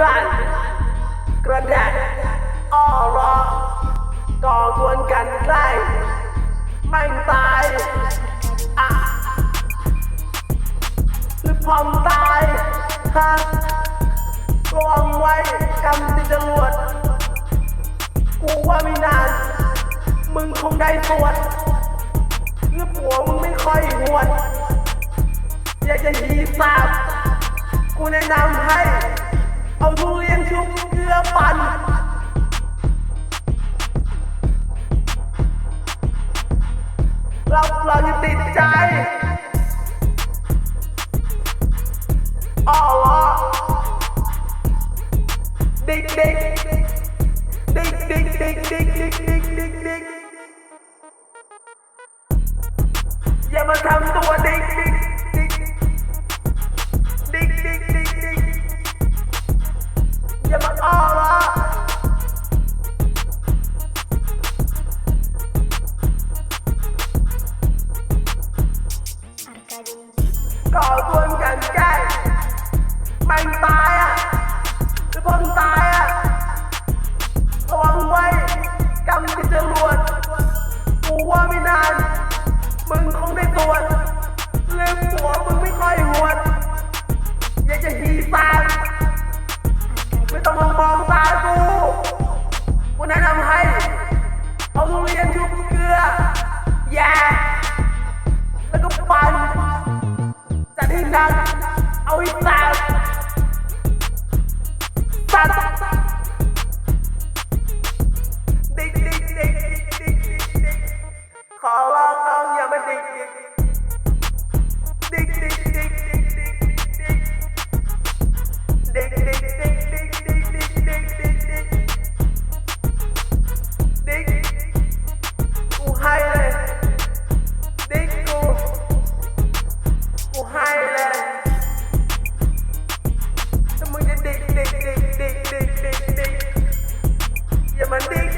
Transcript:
รันกระแดดอ้อรอก่อกวนกันใกล้ไม่ตายอะหรือพร้อมตายฮะรวมไว้กำติดจรวดกูว่าไม่นาน มึงคงได้ตรวจหรือผัวมึงไม่ค่อยหวด อยากจะหีสาบกูแนะนำให้ Yeah, my time to a ding, ding. จรวดกูว่าไม่นาน มึงคงได้ตรวจเรื่องหัวมึงไม่ค่อยหวด อยากจะหีตาไม่ต้องมองมองตากูกูแนะนำให้ เอาทุเรียนชุบเกลือ แย่แล้วก็ปั่นจะได้หนักเอาอีกตาตั lang ang nhà bên địch địch địch địch địch địch địch địch địch Diamante